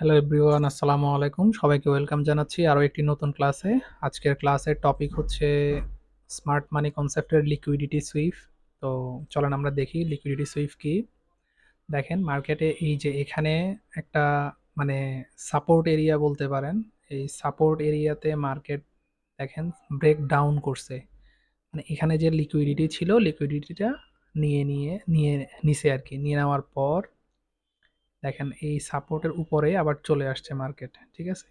Hello everyone আসসালামু আলাইকুম সবাইকে ওয়েলকাম জানাচ্ছি আরও একটি নতুন ক্লাসে আজকের ক্লাসের টপিক হচ্ছে স্মার্ট মানি কনসেপ্টের লিকুইডিটি সুইফ তো চলেন আমরা দেখি লিকুইডিটি সুইফ কি। দেখেন মার্কেটে এই যে এখানে একটা মানে সাপোর্ট এরিয়া বলতে পারেন। এই সাপোর্ট এরিয়াতে মার্কেট দেখেন ব্রেক ডাউন করছে। মানে এখানে যে লিকুইডিটি ছিল লিকুইডিটিটা নিয়ে নিয়ে নিয়ে নিছে আর কি। নিয়ে নেওয়ার পর দেখেন, এই সাপোর্টের উপরে আবার চলে আসছে মার্কেট ঠিক আছে?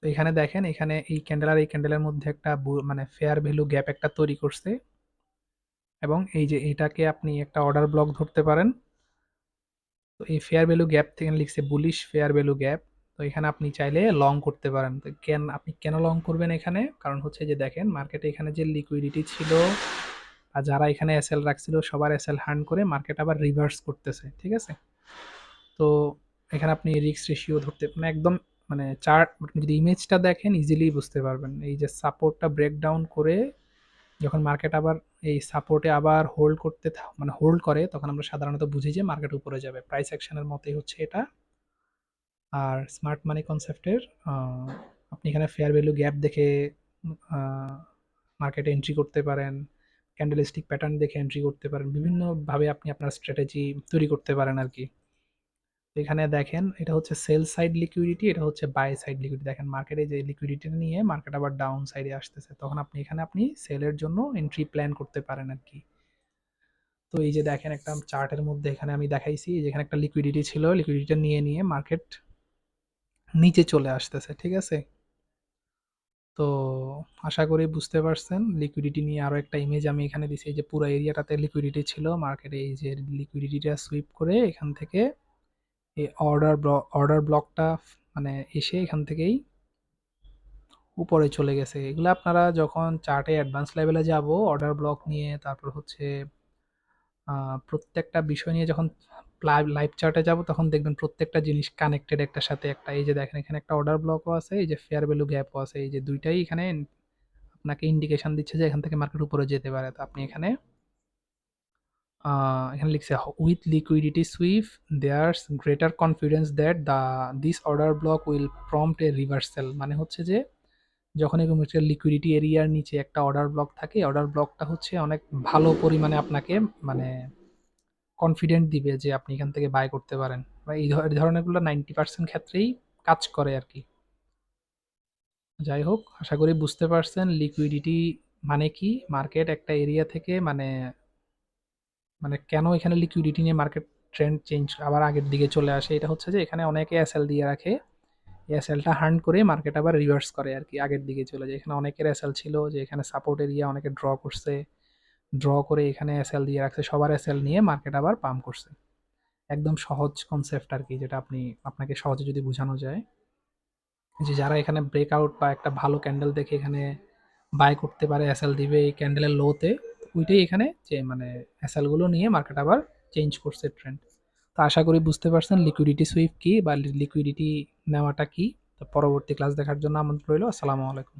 তো এখানে দেখেন, এখানে এই ক্যান্ডেল আর এই ক্যান্ডেলের মধ্যে একটা মানে ফেয়ার ভ্যালু গ্যাপ একটা তৈরি করছে। এবং এই যে এটাকে আপনি একটা অর্ডার ব্লক ধরতে পারেন। তো এই ফেয়ার ভ্যালু গ্যাপ থেকে লিখছে বুলিশ ফেয়ার ভ্যালু গ্যাপ তো এখানে আপনি চাইলে লং করতে পারেন। তো কেন, আপনি কেন লং করবেন এখানে? কারণ হচ্ছে যে দেখেন মার্কেটে এখানে যে লিকুইডিটি ছিল আর যারা এখানে এসএল রাখছিল, সবার এসএল হান্ড করে মার্কেট আবার রিভার্স করতেছে, ঠিক আছে? তো এখানে আপনি রিক্স রেশিও ধরতে মানে একদম মানে চার্ট আপনি যদি ইমেজটা দেখেন ইজিলি বুঝতে পারবেন। এই যে সাপোর্টটা ব্রেকডাউন করে যখন মার্কেট আবার এই সাপোর্টে আবার হোল্ড করতে মানে হোল্ড করে, তখন আমরা সাধারণত বুঝি যে মার্কেট উপরে যাবে। প্রাইস অ্যাকশনের মতোই হচ্ছে এটা। আর স্মার্ট মানি কনসেপ্টের আপনি এখানে ফেয়ার ভ্যালু গ্যাপ দেখে মার্কেটে এন্ট্রি করতে পারেন ক্যান্ডেলিস্টিক প্যাটার্ন দেখে এন্ট্রি করতে পারেন। বিভিন্নভাবে আপনি আপনার স্ট্র্যাটেজি তৈরি করতে পারেন আর কি। এখানে দেখেন, এটা হচ্ছে সেল সাইড লিকুইডিটি এটা হচ্ছে বাই সাইড লিকুইডিটি দেখেন মার্কেটে যে লিকুইডিটি নিয়ে মার্কেট আবার ডাউন সাইডে আসতেছে। তখন আপনি, এখানে আপনি সেলের জন্য এন্ট্রি প্ল্যান করতে পারেন আর কি। তো এই যে দেখেন একটা চার্টের মধ্যে এখানে আমি দেখাইছি যেখানে একটা লিকুইডিটি ছিল লিকুইডিটি নিয়ে নিয়ে মার্কেট নিচে চলে আসতেছে, ঠিক আছে? তো আশা করি বুঝতে পারছেন লিকুইডিটি নিয়ে আরও একটা ইমেজ আমি এখানে দিছি। যে পুরো এরিয়াটাতে লিকুইডিটি ছিল মার্কেটে এই যে লিকুইডিটিটা সুইপ করে এখান থেকে এই অর্ডার অর্ডার ব্লকটা মানে এসে এখান থেকেই উপরে চলে গেছে। এগুলো আপনারা যখন চার্টে অ্যাডভান্স লেভেলে যাব অর্ডার ব্লক নিয়ে, তারপর হচ্ছে প্রত্যেকটা বিষয় নিয়ে যখন লাইভ চার্টে যাব, তখন দেখবেন প্রত্যেকটা জিনিস কানেক্টেড একটার সাথে একটা। এই যে দেখেন, এখানে একটা অর্ডার ব্লকও আছে, এই যে ফেয়ার ভ্যালু গ্যাপও আছে, এই যে দুইটাই এখানে আপনাকে ইন্ডিকেশন দিচ্ছে যে এখান থেকে মার্কেট উপরে যেতে পারে। তো আপনি এখানে এখানে লিখছে with liquidity swift there's greater confidence that the this order block will prompt a reversal মানে হচ্ছে যে, যখন এরকম একটা লিকুইডিটি এরিয়ার নিচে একটা অর্ডার ব্লক থাকে অর্ডার ব্লকটা হচ্ছে অনেক ভালো পরিমাণে আপনাকে মানে কনফিডেন্ট দিবে যে আপনি এখান থেকে বাই করতে পারেন। বা এই ধরনেরগুলো নাইনটি পার্সেন্ট ক্ষেত্রেই কাজ করে আর কি যাই হোক, আশা করি বুঝতে পারছেন লিকুইডিটি মানে কি? মার্কেট একটা এরিয়া থেকে মানে মানে কেন এখানে লিকুইডিটি নিয়ে মার্কেট ট্রেন্ড চেঞ্জ আবার আগের দিকে চলে আসে? এটা হচ্ছে যে এখানে অনেকে এসএল দিয়ে রাখে। এসএলটা হার্ন করে মার্কেট আবার রিভার্স করে আর কি, আগের দিকে চলে যায়। এখানে অনেকের এসএল ছিল যে এখানে সাপোর্ট এরিয়া অনেকে ড্র করছে। ড্র করে এখানে এসএল দিয়ে রাখছে। সবার এসএল নিয়ে মার্কেট আবার পাম্প করছে। একদম সহজ কনসেপ্ট আর কি, যেটা আপনি, আপনাকে সহজে যদি বোঝানো যায়। যে যারা এখানে ব্রেকআউট বা একটা ভালো ক্যান্ডেল দেখে এখানে বাই করতে পারে এসএল দিবে এই ক্যান্ডেলের লোতে ওইটাই এখানে যে মানে অ্যাসালগুলো নিয়ে মার্কেট আবার চেঞ্জ করছে ট্রেন্ড তো আশা করি বুঝতে পারছেন লিকুইডিটি সুইপ কী বা লিকুইডিটি নেওয়াটা কী। তো পরবর্তী ক্লাস দেখার জন্য আমন্ত্রণ রইল। আসসালামু আলাইকুম।